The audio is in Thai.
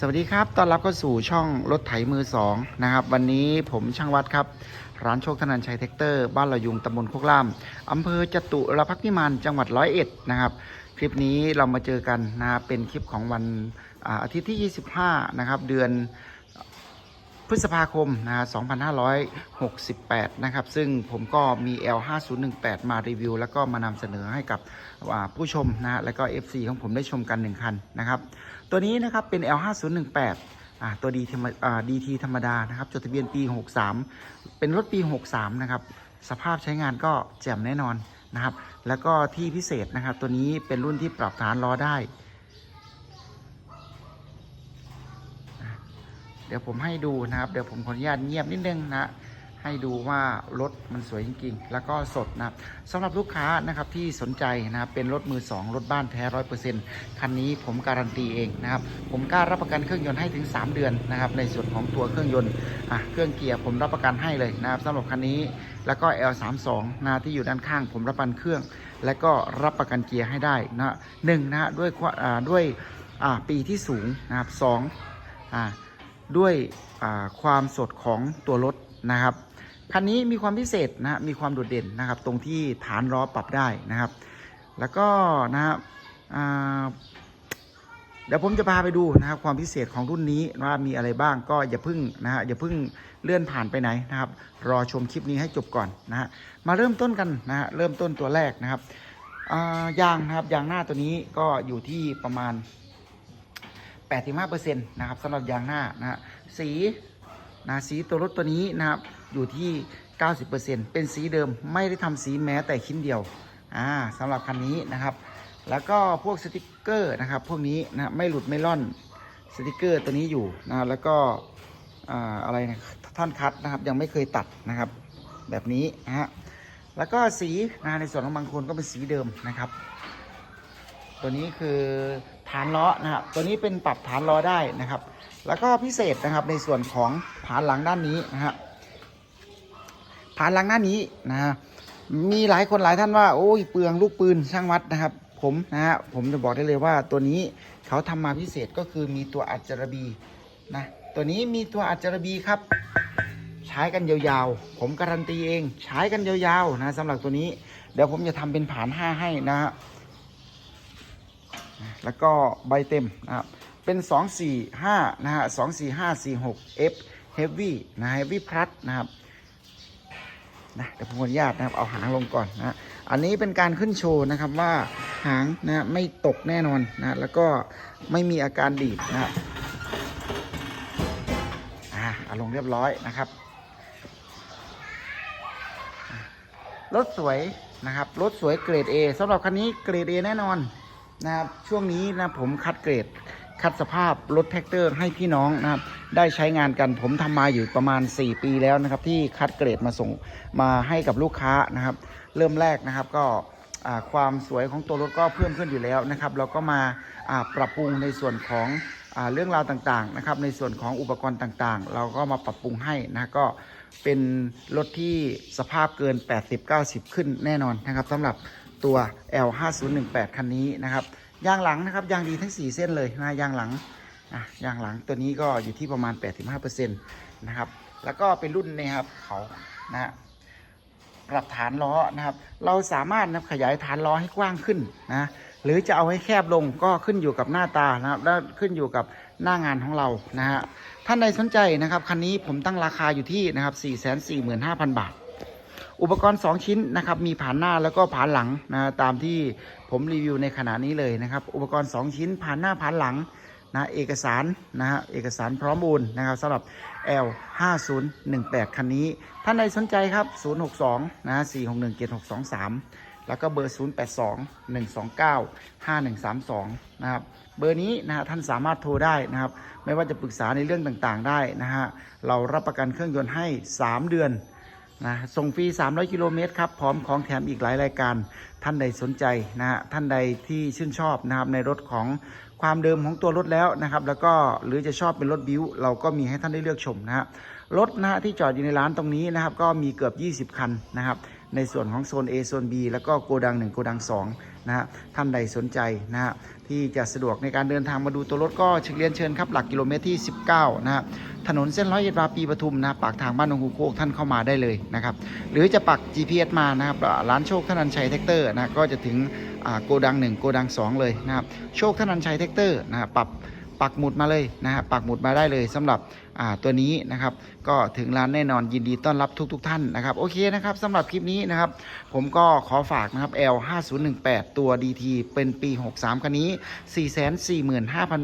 สวัสดีครับ ต้อนรับเข้าสู่ช่องรถไถมือสองนะครับ วันนี้ผมช่างวัดครับ ร้านโชคธนันชัยแท็กเตอร์ บ้านละยุงตำบลโคกล่ามอำเภอจตุรพักษ์พิมานจังหวัดร้อยเอ็ดนะครับ คลิปนี้เรามาเจอกันนะครับเป็นคลิปของวันอาทิตย์ที่ 25 นะครับ เดือนพฤษภาคมนะฮะ2568 นะครับ ซึ่งผมก็มี L5018 มารีวิว แล้วก็มานำเสนอให้กับผู้ชมนะฮะ แล้วก็ FC ของผมได้ชมกัน 1 คันนะครับ ตัวนี้นะครับเป็น L5018 อ่าตัวดีธรรมอ่า DT ธรรมดานะครับจดทะเบียนปี 63 เป็นรถปี 63 นะครับ สภาพใช้งานก็แจ่มแน่นอนนะครับ แล้วก็ที่พิเศษนะครับ ตัวนี้เป็นรุ่นที่ปรับฐานล้อได้ เดี๋ยวผมให้ดูนะครับ เดี๋ยวผมขออนุญาตเงียบนิดนึงนะ ให้ดูว่ารถมันสวยจริงๆ แล้วก็สดนะครับสำหรับลูกค้านะครับที่สนใจนะครับเป็นรถมือ 2 รถบ้านแท้ร้อยเปอร์เซ็นต์คันนี้ผมการันตีเองนะครับ ผมกล้ารับประกันเครื่องยนต์ให้ถึง 3 เดือนนะครับ ในส่วนของตัวเครื่องยนต์อะเครื่องเกียร์ผมรับประกันให้เลยนะครับสำหรับคันนี้แล้วก็ L32 นะที่อยู่ด้านข้าง ผมรับประกันเครื่อง และก็รับประกันเกียร์ให้ได้นะหนึ่งนะฮะด้วยความอ่าด้วยอ่าปีที่สูงนะครับสองอ่าด้วยความสดของตัวรถนะครับ คันนี้มีความพิเศษนะมีความโดดเด่นนะครับ ตรงที่ฐานล้อปรับได้นะครับ แล้วก็นะครับเดี๋ยวผมจะพาไปดูนะครับความพิเศษของรุ่นนี้ว่ามีอะไรบ้างก็อย่าเพึ่งนะฮะอย่าเพึ่งเลื่อนผ่านไปไหนนะครับ รอชมคลิปนี้ให้จบก่อนนะฮะมาเริ่มต้นกันนะฮะเริ่มต้นตัวแรกนะครับยางนะครับยางหน้าตัวนี้ก็อยู่ที่ประมาณ 85%นะครับสำหรับยางหน้านะฮะสีนะสีตัวรถตัวนี้นะครับ อยู่ที่ 90%เป็นสีเดิมไม่ได้ทำสีแม้แต่ชิ้นเดียวอ่าสำหรับคันนี้นะครับ แล้วก็พวกสติกเกอร์นะครับ พวกนี้นะไม่หลุดไม่ล่อนสติกเกอร์ตัวนี้อยู่นะแล้วก็อ่าอะไรนะท่อนคัดนะครับยังไม่เคยตัดนะครับ แบบนี้นะฮะแล้วก็สีนะในส่วนของบางคนก็เป็นสีเดิมนะครับ ตัวนี้คือฐานล้อนะครับตัวนี้เป็นปรับฐานล้อได้นะครับ แล้วก็พิเศษนะครับในส่วนของผานหลังด้านนี้นะครับ ผ่านหลังด้านี้นะฮะมีหลายคนหลายท่านว่าโอ้ยเปลืองลูกปืนช่างวัดนะครับ ผมนะฮะผมจะบอกได้เลยว่าตัวนี้เขาทำมาพิเศษก็คือมีตัวอัจจรบีนะตัวนี้มีตัวอัจจรบีครับ ใช้กันยาวๆ ผมการันตีเอง ใช้กันยาวๆนะสำหรับตัวนี้เดี๋ยวผมจะทำเป็นผานห้าให้นะฮะแล้วก็ใบเต็มนะครับเป็น 245 นะฮะ 24546 F Heavy นะ Heavy Plus นะครับ นะเดี๋ยวผมขออนุญาตนะครับเอาหางลงก่อนนะอันนี้เป็นการขึ้นโชว์นะครับว่าหางนะไม่ตกแน่นอนนะแล้วก็ไม่มีอาการดีดนะครับอ่าเอาลงเรียบร้อยนะครับรถสวยนะครับรถสวยเกรด A สำหรับคันนี้เกรด A แน่นอนนะครับช่วงนี้นะผมคัดเกรด คัดสภาพรถแท็กเตอร์ให้พี่น้องนะครับ ได้ใช้งานกันผมทำมาอยู่ประมาณ 4 ปีแล้วนะครับ ที่คัดเกรดมาส่งมาให้กับลูกค้านะครับ เริ่มแรกนะครับก็ความสวยของตัวรถก็เพิ่มขึ้นอยู่แล้วนะครับ เราก็มาปรับปรุงในส่วนของอเรื่องราวต่างๆนะครับ ในส่วนของอุปกรณ์ต่างๆ เราก็มาปรับปรุงให้นะก็เป็นรถที่สภาพเกิน 80-90 ขึ้นแน่นอนนะครับสำหรับตัว L5018 คันนี้นะครับ ยางหลังนะครับยางดีทั้ง 4 เส้นเลยนะยางหลังอะยางหลังตัวนี้ก็อยู่ที่ประมาณ 85%นะครับแล้วก็เป็นรุ่นนี้ครับเขานะฮะปรับฐานล้อนะครับ เราสามารถนะขยายฐานล้อให้กว้างขึ้นนะหรือจะเอาให้แคบลงก็ขึ้นอยู่กับหน้าตานะครับและขึ้นอยู่กับหน้างานของเรานะฮะท่านใดสนใจนะครับคันนี้ผมตั้งราคาอยู่ที่นะครับ 445,000 บาท อุปกรณ์ 2 ชิ้นนะครับมีผ่านหน้าแล้วก็ผ่านหลังนะตามที่ผมรีวิวในขณะนี้เลยนะครับ อุปกรณ์ 2 ชิ้นผ่านหน้าผ่านหลังนะเอกสารนะฮะเอกสารพร้อมบูนนะครับสำหรับ L 5 0 1 8คันนี้ ท่านใดสนใจครับ 062นะ461 7623 แล้วก็เบอร์ 082 129 5132 นะครับ เบอร์นี้นะฮะท่านสามารถโทรได้นะครับ ไม่ว่าจะปรึกษาในเรื่องต่างๆได้นะฮะ เรารับประกันเครื่องยนต์ให้ 3 เดือน นะส่งฟรี 300 กิโลเมตรครับ พร้อมของแถมอีกหลายรายการ ท่านใดสนใจนะฮะ ท่านใดที่ชื่นชอบนะครับในรถของความเดิมของตัวรถแล้วนะครับ แล้วก็หรือจะชอบเป็นรถบิวเราก็มีให้ท่านได้เลือกชมนะฮะ รถนะฮะที่จอดอยู่ในร้านตรงนี้นะครับ ก็มีเกือบ 20 คันนะครับ ในส่วนของโซน A โซน B แล้วก็โกดัง 1 โกดัง 2 นะฮะท่านใดสนใจนะฮะที่จะสะดวกในการเดินทางมาดูตัวรถก็เชิญเรียนเชิญครับหลักกิโลเมตรที่ 19 นะฮะถนนเส้นร้อยเอ็ดวาปีปทุมนะปากทางบ้านนองคูโคกท่านเข้ามาได้เลยนะครับหรือจะปัก GPS มานะครับร้านโชคธนันชัยแท็กเตอร์นะก็จะถึงโกดัง 1 โกดัง 2 เลยนะครับโชคธนันชัยแท็กเตอร์นะครับปรับ ปักหมุดมาเลยนะฮะปักหมุดมาได้เลยสำหรับตัวนี้นะครับ ก็ถึงร้านแน่นอนยินดีต้อนรับทุกๆท่านนะครับ โอเคนะครับสำหรับคลิปนี้นะครับ ผมก็ขอฝากนะครับ L 5018ตัว DT เป็นปี 63คันนี้ 445,000 บาท